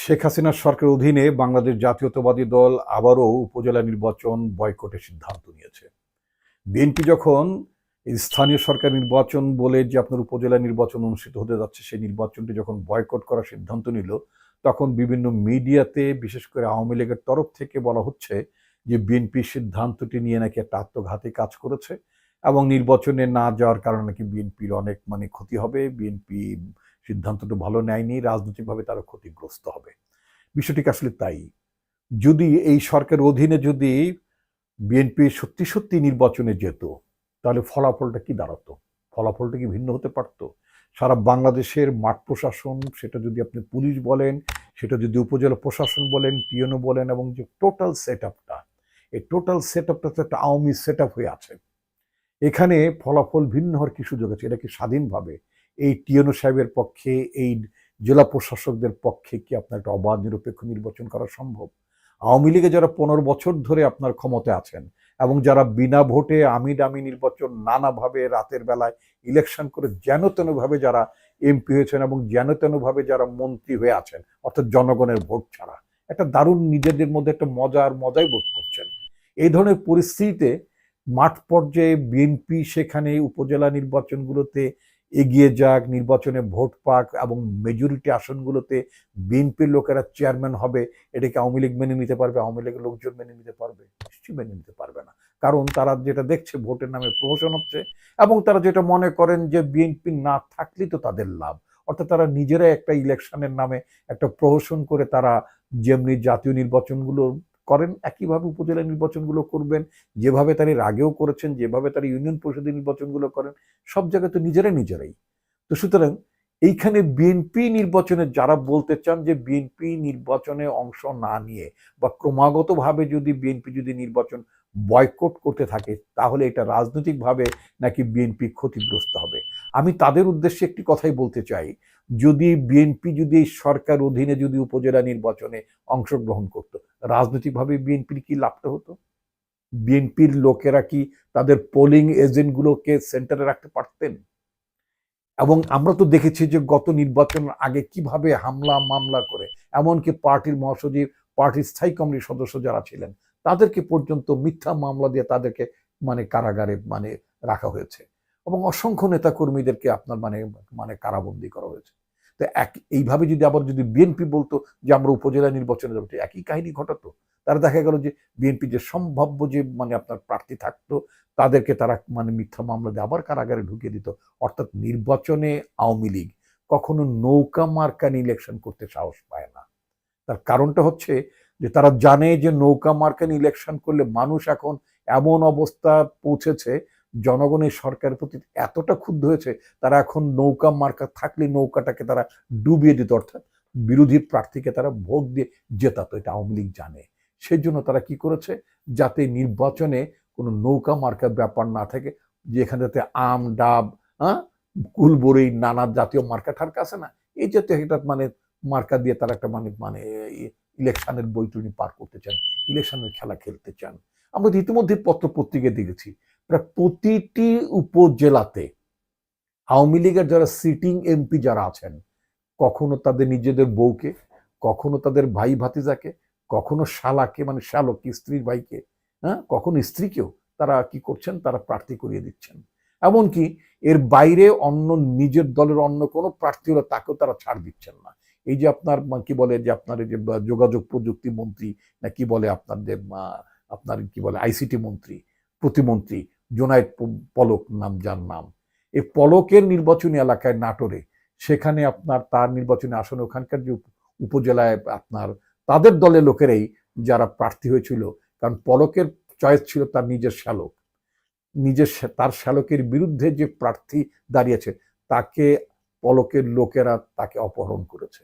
শেখ হাসিনার সরকারের অধীনে বাংলাদেশ জাতীয়তাবাদী দল আবারও উপজেলা নির্বাচন বয়কটের সিদ্ধান্ত নিয়েছে। বিএনপি যখন স্থানীয় সরকার নির্বাচন বলে যে আপনার উপজেলা নির্বাচন অনুষ্ঠিত হতে যাচ্ছে, সেই নির্বাচনটি যখন বয়কট করার সিদ্ধান্ত নিল, তখন বিভিন্ন মিডিয়াতে, বিশেষ করে আওয়ামী লীগের তরফ থেকে বলা হচ্ছে যে বিএনপি সিদ্ধান্তটি নিয়ে নাকি একটা আত্মঘাতী কাজ করেছে এবং নির্বাচনে না যাওয়ার কারণে নাকি বিএনপির অনেক মানে ক্ষতি হবে। বিএনপি সিদ্ধান্তটা ভালো নেয়নি, রাজনৈতিকভাবে তারা ক্ষতিগ্রস্ত হবে। বিষয়টিকে আসলে তাই। যদি এই সরকারের অধীনে যদি বিএনপি সত্যি সত্যি নির্বাচনে যেত, তাহলে ফলাফলটা কি দাঁড়াতো? ফলাফলটা কি ভিন্ন হতে পারতো? সারা বাংলাদেশের মাঠ প্রশাসন, সেটা যদি আপনি পুলিশ বলেন, সেটা যদি উপজেলা প্রশাসন বলেন, টিএনও বলেন, এবং যে টোটাল সেট আপটা এই টোটাল সেট আপটা তো একটা আওয়ামী সেট আপ হয়ে আছে। এখানে ফলাফল ভিন্ন হওয়ার কি সুযোগ আছে? এটা কি স্বাধীনভাবে এই টিএনও সাহেবের পক্ষে, এই জেলা প্রশাসকদের পক্ষে কি আপনার একটা অবাধ, নিরপেক্ষ নির্বাচন করা সম্ভব? আওয়ামী লীগে যারা পনেরো বছর ধরে আপনার ক্ষমতায় আছেন এবং যারা বিনা ভোটে আমি দামি নির্বাচন নানাভাবে রাতের বেলায় ইলেকশন করে যেন তেনভাবে যারা এমপি হয়েছেন এবং যেন তেনভাবে যারা মন্ত্রী হয়ে আছেন, অর্থাৎ জনগণের ভোট ছাড়া, একটা দারুণ নিজেদের মধ্যে একটা মজার মজাই বোধ করছেন। এই ধরনের পরিস্থিতিতে মাঠ পর্যায়ে বিএনপি সেখানে উপজেলা নির্বাচনগুলোতে এগিয়ে যাক, নির্বাচনে ভোট পাক এবং মেজরিটি আসনগুলোতে বিএনপির লোকেরা চেয়ারম্যান হবে, এটাকে আওয়ামী লীগ মেনে নিতে পারবে, আওয়ামী লীগের লোকজন মেনে নিতে পারবে? নিশ্চয়ই মেনে নিতে পারবে না। কারণ তারা যেটা দেখছে ভোটের নামে প্রহসন হচ্ছে এবং তারা যেটা মনে করেন যে বিএনপি না থাকলেই তো তাদের লাভ। অর্থাৎ তারা নিজেরাই একটা ইলেকশনের নামে একটা প্রহসন করে তারা যেমনি জাতীয় নির্বাচনগুলো করেন, একইভাবে উপজেলা নির্বাচনগুলো করবেন, যেভাবে তার এর আগেও করেছেন, যেভাবে তার ইউনিয়ন পরিষদের নির্বাচনগুলো করেন, সব জায়গায় তো নিজেরাই নিজেরাই। তো সুতরাং এইখানে বিএনপি নির্বাচনে যারা বলতে চান যে বিএনপি নির্বাচনে অংশ না নিয়ে বা ক্রমাগতভাবে যদি বিএনপি যদি নির্বাচন বয়কট করতে থাকে, তাহলে এটা রাজনৈতিকভাবে নাকি বিএনপি ক্ষতিগ্রস্ত হবে। আমি তাদের উদ্দেশ্যে একটি কথাই বলতে চাই। যদি বিএনপি যদি এই সরকার অধীনে যদি উপজেলা নির্বাচনে অংশগ্রহণ করত, রাজনৈতিকভাবে বিএনপির কি লাভটা হতো? বিএনপির লোকেরা কি তাদের পোলিং এজেন্টগুলোকে সেন্টারে রাখতে পারতেন? এবং আমরা তো দেখেছি যে গত নির্বাচনের আগে কীভাবে হামলা মামলা করে, এমনকি পার্টির মহাসচিব, পার্টির স্থায়ী কমিটির সদস্য যারা ছিলেন, তাদেরকে পর্যন্ত মিথ্যা মামলা দিয়ে তাদেরকে মানে কারাগারে মানে রাখা হয়েছে। এবং অসংখ্য নেতা কর্মীদেরকে আপনার মানে মানে কারাবন্দি করা হয়েছে। তো এক, এইভাবে যদি আবার যদি বিএনপি বলতো যে আমরা উপজেলা নির্বাচনে যাব একই কাহিনী ঘটাতো। তারা দেখা গেল যে বিএনপি যে সম্ভাব্য যে মানে আপনার প্রার্থী থাকতো, তাদেরকে তারা মানে মিথ্যা মামলা দিয়ে আবার কারাগারে ঢুকিয়ে দিত। অর্থাৎ নির্বাচনে আওয়ামী লীগ কখনো নৌকা মার্কান ইলেকশন করতে সাহস পায় না। তার কারণটা হচ্ছে যে তারা জানে যে নৌকা মার্কান ইলেকশন করলে মানুষ এখন এমন অবস্থা পৌঁছেছে জনগণের সরকারের প্রতি এতটা ক্ষুব্ধ হয়েছে, তারা এখন নৌকা মার্কা থাকলে নৌকাটাকে তারা ডুবিয়ে দিত, অর্থাৎ বিরোধী প্রার্থীকে তারা ভোট দিয়ে জেতাতো, এটা আওয়ামী লীগ জানে। সেই জন্য তারা কি করেছে? যাতে নির্বাচনে কোনো নৌকা মার্কার ব্যাপার না থাকে যেখানে যাতে আম, ডাব হ্যাঁ কুলবরি নানা জাতীয় মার্কা ঠার্কা আছে না, এই জাতীয় একটা মানে মার্কা দিয়ে তারা একটা মানে মানে ইলেকশনের বইটুনি পার করতে চান, ইলেকশনের খেলা খেলতে চান। আমরা ইতিমধ্যে পত্র পত্রিকায় দেখেছি প্রায় প্রতিটি উপজেলাতে আওয়ামী লীগের যারা সিটিং এমপি যারা আছেন, কখনো তাদের নিজেদের বউকে, কখনো তাদের ভাই ভাতিজাকে, কখনো শালাকে মানে শালক, স্ত্রীর ভাইকে হ্যাঁ? কখনো স্ত্রীকেও তারা কি করছেন? তারা প্রার্থী করিয়ে দিচ্ছেন। এমনকি এর বাইরে অন্য নিজের দলের অন্য কোনো প্রার্থী হলে তাকেও তারা ছাড় দিচ্ছেন না। এই যে আপনার কি বলে, যে আপনার এই যে যোগাযোগ প্রযুক্তি মন্ত্রী, না কি বলে আপনার যে আপনার কি বলে আইসিটি মন্ত্রী, প্রতিমন্ত্রী জোনায়েদ পলক নাম, যার নাম। এই পলকের নির্বাচনী এলাকায় নাটোরে, সেখানে আপনার তার নির্বাচনী আসনে ওখানকার যে উপজেলায় আপনার, তাদের দলের লোকেরাই যারা প্রার্থী হয়েছিল, কারণ পলকের চয়েস ছিল তার নিজের শ্যালক। নিজের তার শ্যালকের বিরুদ্ধে যে প্রার্থী দাঁড়িয়েছে, তাকে পলকের লোকেরা তাকে অপহরণ করেছে।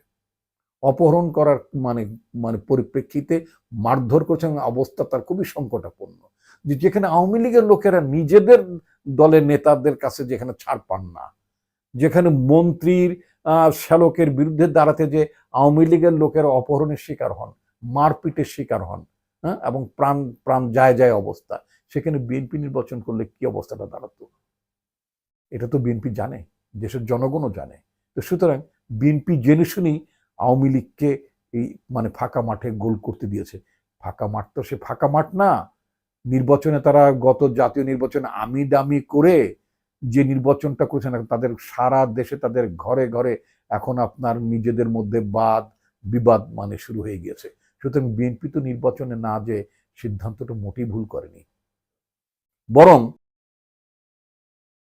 অপহরণ করার মানে মানে পরিপ্রেক্ষিতে মারধর করছে অবস্থা তার খুবই সংকটাপন্ন। যেখানে আওয়ামী লীগের লোকেরা নিজেদের দলের নেতাদের কাছে যেখানে ছাড় পান না, যেখানে মন্ত্রীর শ্যালকের বিরুদ্ধে দাঁড়াতে যে আওয়ামী লীগের লোকেরা অপহরণের শিকার হন, মারপিটের শিকার হন হ্যাঁ এবং প্রাণ প্রাণ যায় যায় অবস্থা, সেখানে বিএনপি নির্বাচন করলে কি অবস্থাটা দাঁড়াতো? এটা তো বিএনপি জানে, দেশের জনগণও জানে। তো সুতরাং বিএনপি জেনে শুনেই আওয়ামী লীগকে এই মানে ফাঁকা মাঠে গোল করতে দিয়েছে। ফাঁকা মাঠ তো সে ফাঁকা মাঠ না। নির্বাচনে তারা গত জাতীয় নির্বাচনে আমি দামি করে যে নির্বাচনটা করেছেন তাদের সারা দেশে তাদের ঘরে ঘরে এখন আপনার নিজেদের মধ্যে বাদ, বিবাদ মানে শুরু হয়ে গিয়েছে। সুতরাং বিএনপি তো নির্বাচনে না যে সিদ্ধান্তটা মোটেই ভুল করেনি। বরং